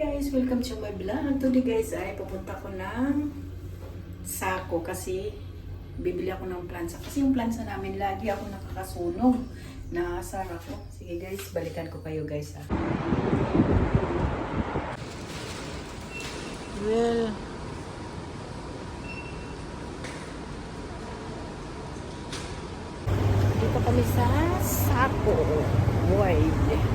Guys, welcome to my vlog. Today guys ay pupunta ko ng Sako kasi bibili ako ng plansa. Kasi yung plansa namin lagi ako nakakasunog. Naasar ako. Sige guys, balikan ko kayo guys ah. Well, dito kami sa Sako. Wide.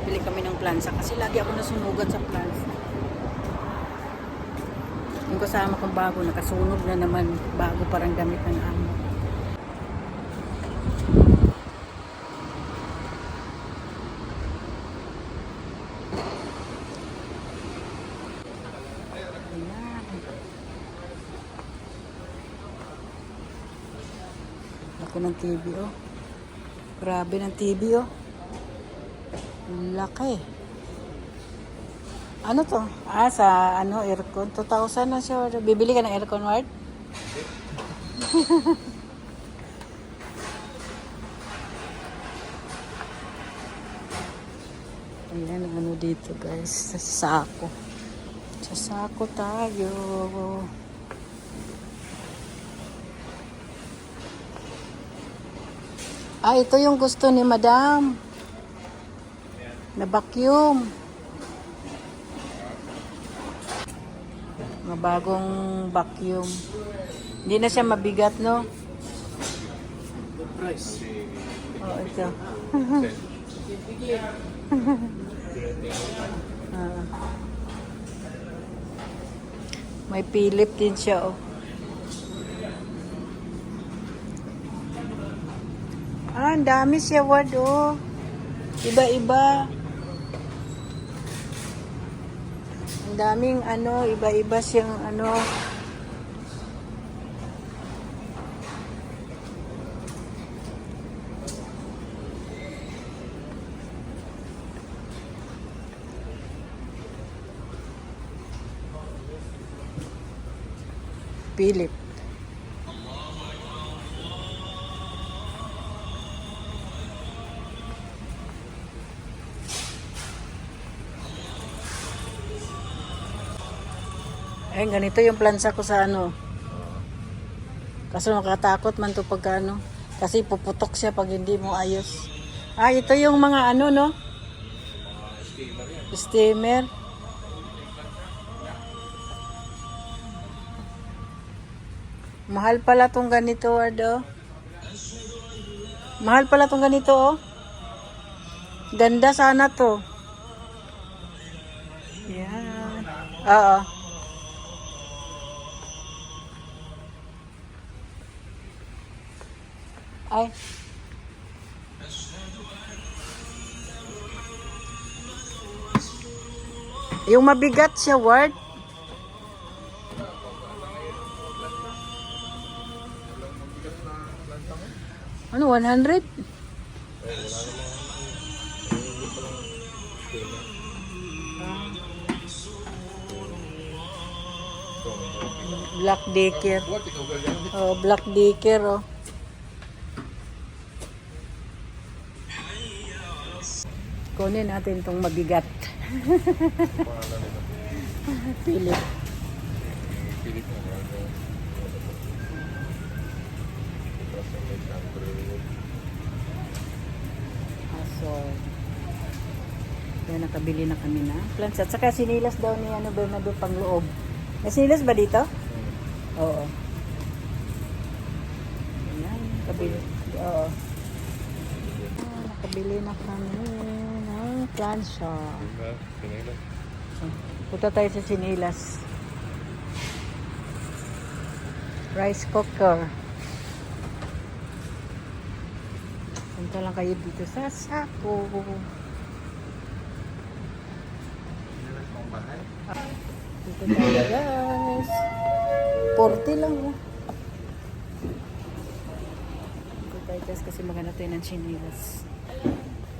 Bibili kami ng plansa kasi lagi ako nasunugan sa plansa. Yung kasama kong bago, nakasunog na naman bago parang gamit ng amo. Ayan. Laki ng TV, oh. Grabe ng TV, oh. Laki. Ano to? Ah, sa ano, aircon. 2,000 na siya. Bibili ka ng aircon, Ward? Ayan, ano dito guys. Sa sako. Sa sako tayo. Ah, ito yung gusto ni Madam. Na vacuum. Mga bagong vacuum. Hindi na siya mabigat, no? price. Oo, ito. Ah. May Philip din siya, oh. Ah, ang dami siya, wad, oh. Iba-iba. Ang daming, ano, iba-iba siyang, ano, Philip. Ay, ganito yung plansa ko sa ano. Kaso nakatakot man to pagka ano. Kasi puputok siya pag hindi mo ayos. Ah, ito yung mga ano, no? Steamer. Mahal pala tong ganito, Wardo. Mahal pala tong ganito, oh. Ganda sana to. Yan. Oo. Ay. Yung mabigat siya, Ward. Ano, 100? Black Decker. Oh, Black Decker, oh. Kunin natin tong mabigat. Philip. Pilit mo ba? Aso. Yan, nakabili na kami na. Plants. At saka sinilas daw ni ano, Bernardo pang loob. May sinilas ba dito? Oo. Ayan, nakabili. Oo. Ah, nakabili na kami Diba? Pinila. Punta tayo sa sinilas. Rice cooker. Punta lang kayo dito sa Sako. Dito tayo guys. 40 lang oh. Dito tayo guys kasi maghanap tayo ng chinilas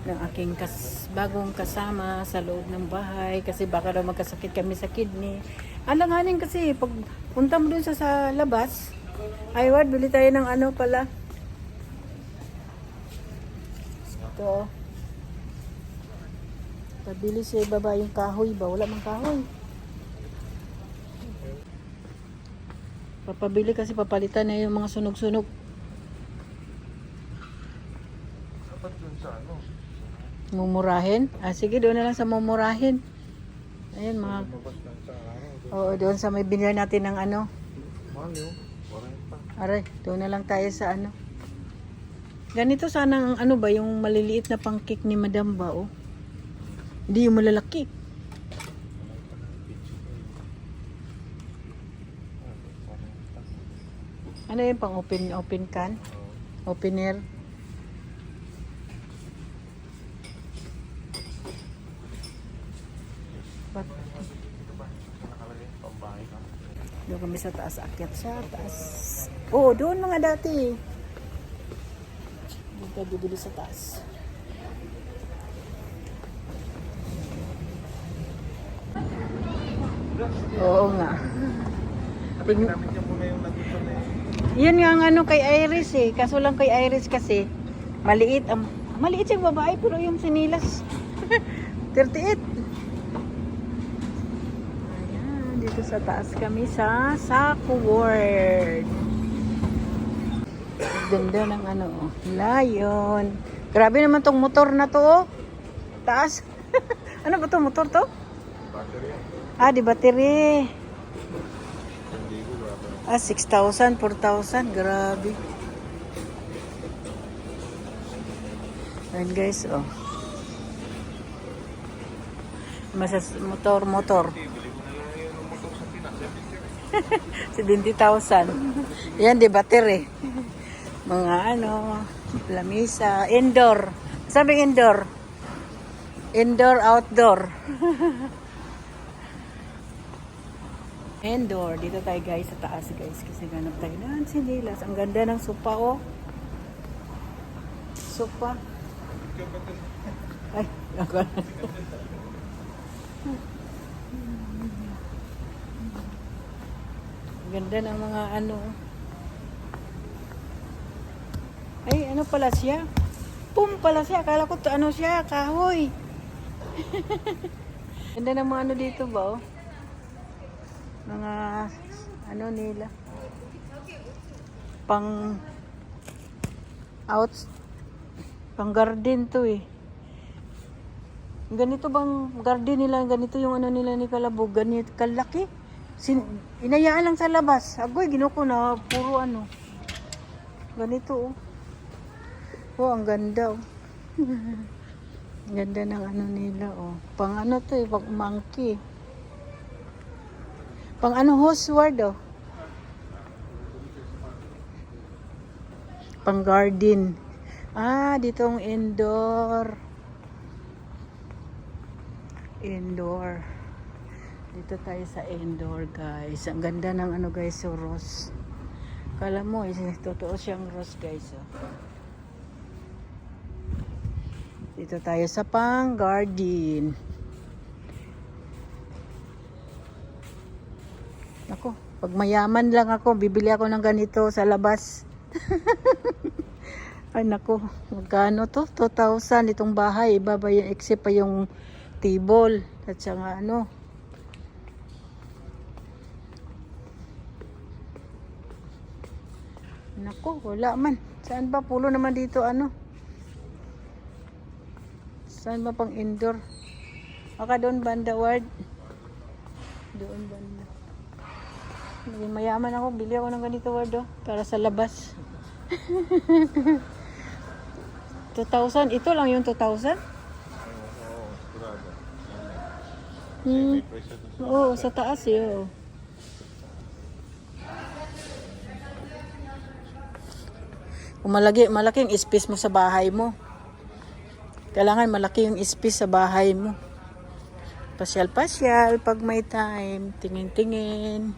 ng aking kas bagong kasama sa loob ng bahay kasi baka daw magkasakit kami sa kidney. Alanganin kasi pag punta mo dun sa, sa labas, ay what, bili tayo ng ano pala. Ito. Pabili sa ibaba yung kahoy ba? Wala mang kahoy. Papabili kasi papalitan na yung mga sunog-sunog Mumurahin? Ah, sige, doon na lang sa mumurahin. Ayun, mga... Oo, doon sa may binili natin ng ano. 40. Aray, doon na lang tayo sa ano. Ganito sana ang ano ba, yung maliliit na pangkik ni Madam ba, oh. Hindi yung malalaki. Ano yung pang open, open can? Opener? Ba't Ka. Doon kami sa taas, akyat sa taas. Oo, doon mga dati. Doon tayo bibili sa taas. Oo nga. Ting- Namin niya muna yung nandito na yun. Nga ang ano kay Iris eh. Kaso lang kay Iris kasi, maliit. Ang, maliit siyang babae pero yung sinilas. 38. Ayan, dito sa taas kami sa Saku World. Ganda ng ano, oh, lion. Grabe naman tong motor na to, oh. Taas. ano ba to motor to? Battery. Ah, di battery. Ah, 6,000, 4,000. Grabe. Ayan guys, oh. Masas motor, motor. Bili ko na lang yun ng motor sa Pinas. 70,000. Yan, di battery. Mga ano, lamisa, indoor. Sabi indoor. Indoor, outdoor. Indoor. Dito tayo guys sa taas guys. Kasi ganap tayo ng sinilas. Ang ganda ng sopa oh. Sopa. Ay, ako Ang Ganda ng mga ano. Ay, ano pala siya? Pum pala siya. Akala ko to, ano siya, kahoy. Ganda ng mga ano dito ba, oh? Mga, ano nila. Pang, out, pang garden to eh. Ganito bang garden nila, ganito yung ano nila ni Kalabog, ganito kalaki. Sin, inayaan lang sa labas. Agoy, ginuko na, puro ano. Ganito oh. Oh, ang ganda oh. Ganda ng ano nila oh. Pang ano to eh, pang monkey. Pang ano host oh. Pang garden. Ah, dito ang indoor. Indoor. Dito tayo sa indoor, guys. Ang ganda ng ano, guys, so rose. Kala mo, eh, totoo siyang rose, guys. Oh. Dito tayo sa pang garden. Ako, pag mayaman lang ako, bibili ako ng ganito sa labas. Ay nako, magkano to? 2,000 itong bahay. Iba ba yung except pa yung table at saka ano. Nako, wala man. Saan ba? Pulo naman dito ano. Saan ba pang indoor? Baka doon banda ward. Doon banda. Naging mayaman ako. Bili ako ng ganito ward oh. Para sa labas. 2,000. Ito lang yung 2,000? Oo. Hmm. Doon sa taas eh. Kung malaki, malaki yung space mo sa bahay mo. Kailangan malaki yung space sa bahay mo. Pasyal-pasyal pag may time. Tingin-tingin.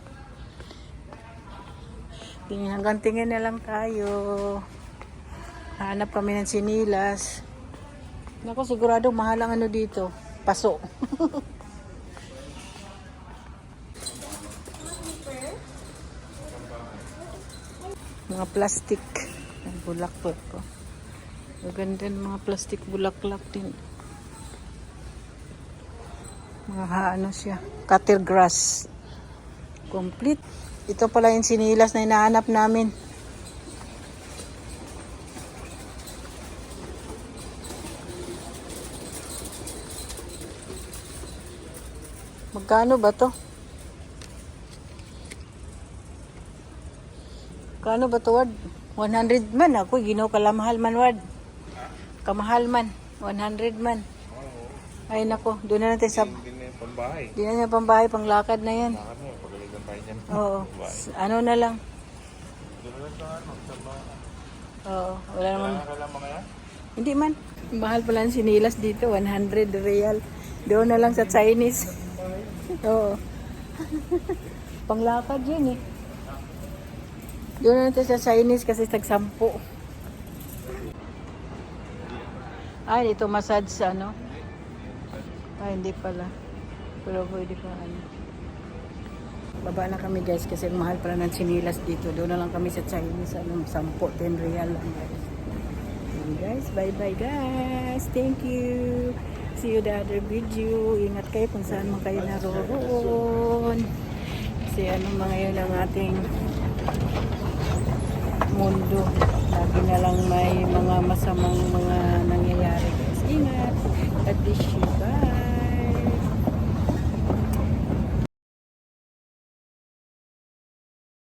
Tingin hanggang tingin na lang tayo. Hanap kami ng sinilas. Naku, sigurado mahal ang ano dito. Paso. mga plastic ng bulak po ko. Maganda ng mga plastic bulaklak din. Mga ano siya, cutter grass. Complete. Ito pala yung sinilas na hinahanap namin. Magkano ba to? Kano ba to, Ward? 100 man ako, ginaw kalamahal man, Ward. Kamahal man, 100 man. Ay nako, doon na natin sa... Hindi na yung pambahay. Di na niya pambahay, panglakad na yan. Bakit mo, pagalitan tayo niyan. Oo, ano na lang. Doon na lang sa ano, sa. Oo, wala naman. Lang mga yan? Hindi man. Mahal pala ang sinilas dito, 100 real. Doon na lang sa Chinese. Oo. Panglakad yun eh. Doon na natin sa Chinese kasi tag-sampo. Ay, dito massage sa ano? Ay, hindi pala. Pero pwede pa ano. Baba na kami guys kasi mahal pala ng sinilas dito. Doon na lang kami sa Chinese. Ano, 10, 10 real lang guys. Yun, guys. Bye-bye guys. Thank you. See you the other video. Ingat kayo kung saan man kayo naroon. Kasi ano mga yun ang ating mundo. Lagi na lang may mga masamang mga nangyayari guys. Ingat. God bless you. Bye.